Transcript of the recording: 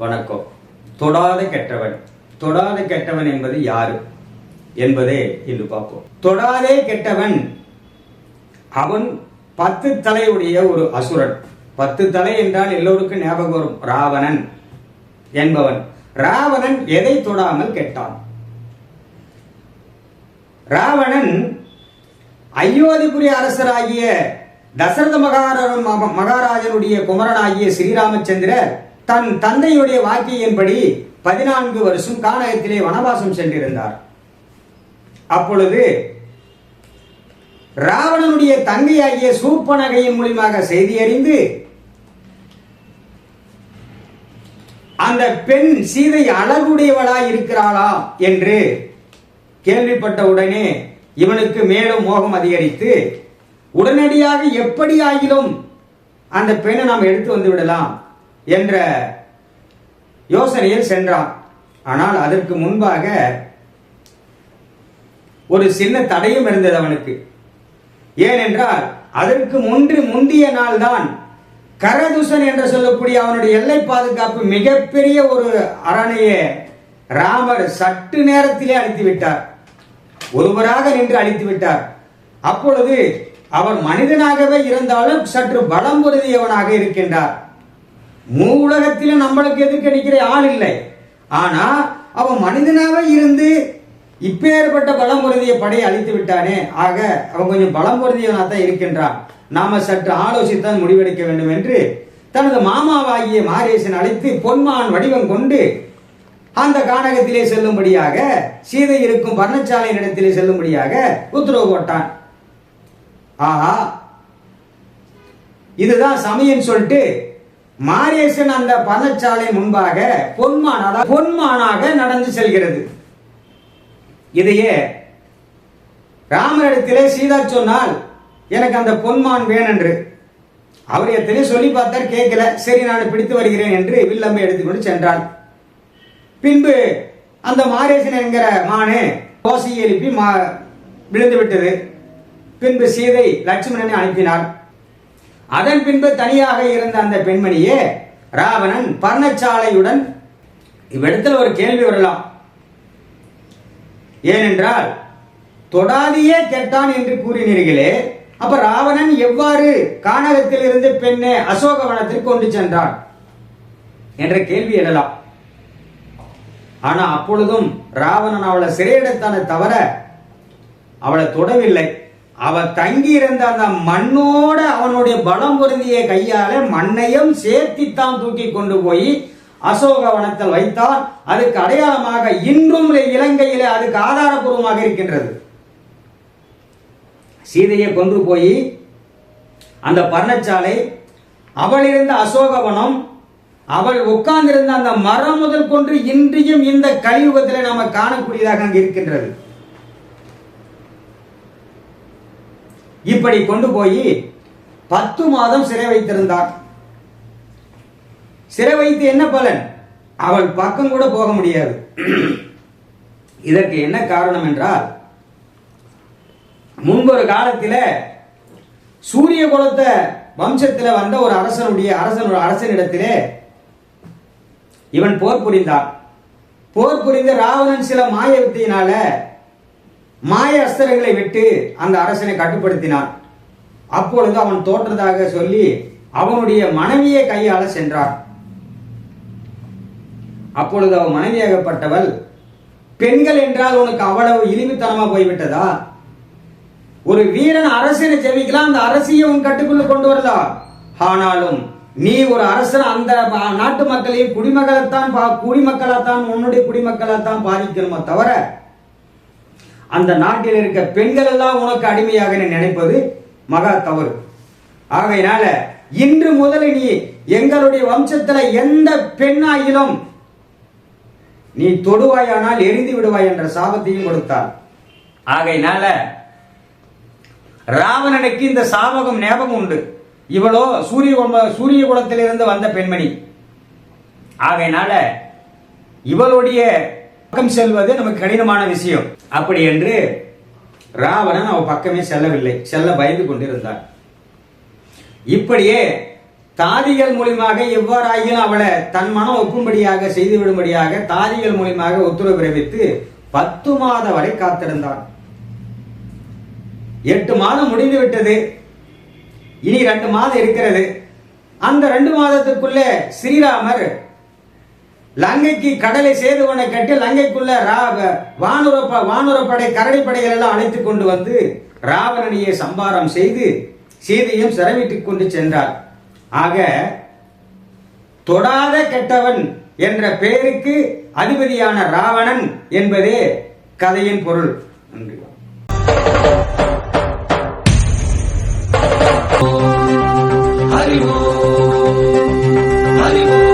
வணக்கம். தொடாத கெட்டவன். தொடாத கெட்டவன் என்பது யாரு? என்பதே இன்று பார்ப்போம். தொடாதே கெட்டவன். அவன் பத்து தலையுடைய ஒரு அசுரன். பத்து தலை என்றால் எல்லோருக்கும் ஞாபகம் வரும். ராவணன் என்பவன். ராவணன் எதை தொடாமல் கெட்டான்? ராவணன் அயோத்திபுரி அரசராகிய தசரத மகார- மகாராஜனுடைய குமரனாகிய ஸ்ரீராமச்சந்திரர் தன் தந்தையுடைய வாக்கியின்படி பதினான்கு வருஷம் கானகத்திலே வனவாசம் சென்றிருந்தார். அப்பொழுது ராவணனுடைய தங்கையாகிய சூப்பனகையின் மூலியமாக செய்தி அறிந்து அந்த பெண் சீதை அழகுடையவளாய் இருக்கிறாளா என்று கேள்விப்பட்ட உடனே இவனுக்கு மேலும் மோகம் அதிகரித்து உடனடியாக எப்படி ஆகிலும் அந்த பெண்ணை நாம் எடுத்து வந்து விடலாம். என்ற யோசனையில் சென்றான். ஆனால் அதற்கு முன்பாக ஒரு சின்ன தடையும் இருந்தது அவனுக்கு. ஏனென்றால் அதற்கு முன்று முந்திய நாள்தான் கரதுசன் என்று சொல்லக்கூடிய அவனுடைய எல்லை பாதுகாப்பு மிகப்பெரிய ஒரு அரணையை ராமர் சற்று நேரத்திலே அழித்து விட்டார். ஒருவராக நின்று அழித்து விட்டார். அப்பொழுது அவர் மனிதனாகவே இருந்தாலும் சற்று பலம் பொருதியவனாக இருக்கின்றார். மூ உலகத்தில நம்மளுக்கு எதிர்க்க நிற்கிற ஆள் இல்லை. ஆனா அவன் மனிதனாவே இருந்து இப்பேற்பட்ட பலம் பொருந்திய படையை அழித்து விட்டானே. ஆக அவன் கொஞ்சம் பலம் பொருந்தியவனாக தான் இருக்கின்றான். நாம சற்று ஆலோசித்தான் முடிவெடுக்க வேண்டும் என்று தனது மாமாவாகிய மாரேசன் அழைத்து பொன்மான் வடிவம் கொண்டு அந்த கானகத்திலே செல்லும்படியாக சீதை இருக்கும் பர்ணச்சாலையின் இடத்திலே செல்லும்படியாக உத்தரவு போட்டான். ஆஹா இதுதான் சமயம் சொல்லிட்டு மாரேசன் அந்த பர்ணச்சாலை முன்பாக பொன்மானாக பொன்மானாக நடந்து செல்கிறது. இதையே ராமரிடத்திலே சீதா சொன்னால் எனக்கு அந்த பொன்மான் வேணென்று. அவர் எத்தனையோ சொல்லி பார்த்தார் கேட்கல. சரி நான் பிடித்து வருகிறேன் என்று வில்லம்பை எடுத்துக்கொண்டு சென்றாள். பின்பு அந்த மாரேசன் என்கிற மானு கோசையை எழுப்பி மா விழுந்து விட்டது பின்பு சீதை லட்சுமணனை அனுப்பினார். அதன் பின்பு தனியாக இருந்த அந்த பெண்மணியே ராவணன் பர்ணச்சாலையுடன் இவ்விடத்தில் ஒரு கேள்வி வரலாம். ஏனென்றால் தொடாதியே கெட்டான் என்று கூறினீர்களே அப்ப ராவணன் எவ்வாறு கானகத்தில் இருந்து பெண்ணை அசோகவனத்திற்கு கொண்டு சென்றான் என்ற கேள்வி எழலாம். ஆனா அப்பொழுதும் ராவணன் அவளை சிறையிடத்தான தவிர அவளை தொடவில்லை. அவ தங்கி இருந்த அந்த மண்ணோட அவனுடைய பலம் பொருந்திய கையால மண்ணையும் சேர்த்தித்தான் தூக்கி கொண்டு போய் அசோகவனத்தில் வைத்தான் அதுக்கு அடையாளமாக இன்றும் இலங்கையில அதுக்கு ஆதாரபூர்வமாக இருக்கின்றது. சீதையை கொண்டு போய் அந்த பர்ணச்சாலை அவள் இருந்த அசோகவனம் அவள் உட்கார்ந்திருந்த அந்த மரம் முதல் கொண்டு இன்றையும் இந்த கலியுகத்தில் நாம காணக்கூடியதாக அங்கு இருக்கின்றது. இப்படி கொண்டு போய் பத்து மாதம் சிறை வைத்திருந்தார் சிறை வைத்து என்ன பலன்? அவள் பக்கம் கூட போக முடியாது. இதற்கு என்ன காரணம் என்றால் முன்பொரு காலத்தில் சூரிய குலத்தை வம்சத்தில் வந்த ஒரு அரசனுடைய அரசன் அரசனிடத்திலே இவன் போர் புரிந்தான். போர் புரிந்த ராவணன் சில மாய வித்தையினால மாய அஸ்திரங்களை விட்டு அந்த அரசனை கட்டுப்படுத்தினான். அப்பொழுது அவன் தோற்றதாக சொல்லி அவனுடைய மனைவியை கையாள சென்றார் அப்பொழுது அவன் மனைவியாகப்பட்டவள் பெண்கள் என்றால் உனக்கு அவ்வளவு இழிவுத்தனமா போய்விட்டதா? ஒரு வீரன் அரசனை ஜெபிக்கலாம் அந்த அரசியை உன் கட்டுக்குள்ள கொண்டு வரலாம் ஆனாலும் நீ ஒரு அரசன் அந்த நாட்டு மக்களையும் குடிமக்களைத்தான் பா- குடிமக்களாத்தான் உன்னுடைய குடிமக்களாத்தான் பாதிக்கணுமே தவிர அந்த நாட்டில் இருக்க பெண்கள் எல்லாம் உனக்கு அடிமையாக நீ நினைப்பது மகா தவறு. ஆகையினால இன்று முதல் நீ எங்களுடைய வம்சத்துல எந்த பெண்ணாயிலும் நீ தொடுவாயானால் எரிந்து விடுவாய் என்ற சாபத்தையும் கொடுத்தார். ஆகையினால ராவணனுக்கு இந்த சாபகம் ஞாபகம் உண்டு. இவளோ சூரிய சூரிய குலத்திலிருந்து வந்த பெண்மணி. ஆகையினால இவளுடைய பக்கம் செல்வது நமக்கு கடினமான விஷயம். அப்படி என்று ராவணன் அவன் பக்கமே செல்லவில்லை. செல்ல பயந்து கொண்டிருந்தான். இப்படியே தாதிகள் மூலியமாக எவ்வாறாயினும் அவளை தன் மனம் ஒப்பும்படியாக செய்து விடும்படியாக தாதிகள் மூலியமாக உத்தரவு பிறப்பித்து பத்து மாத வரை காத்திருந்தான். எட்டு மாதம் முடிந்து விட்டது. இனி ரெண்டு மாதம் இருக்கிறது. அந்த ரெண்டு மாதத்துக்குள்ளே ஸ்ரீராமர் லங்கைக்கு கடலை சேதுவனை கட்டி லங்கைக்குள்ள வானுரப்ப வானுரப்படை கரடி படைகள் எல்லாம் அழைத்து கொண்டு வந்து ராவணனையை சம்பாரம் செய்து சீதையும் சிரமிட்டுக் கொண்டு சென்றார். ஆக தொடாத கெட்டவன் என்ற பெயருக்கு அதிபதியான ராவணன் என்பதே கதையின் பொருள். நன்றி. அறிவோ அறிவோ.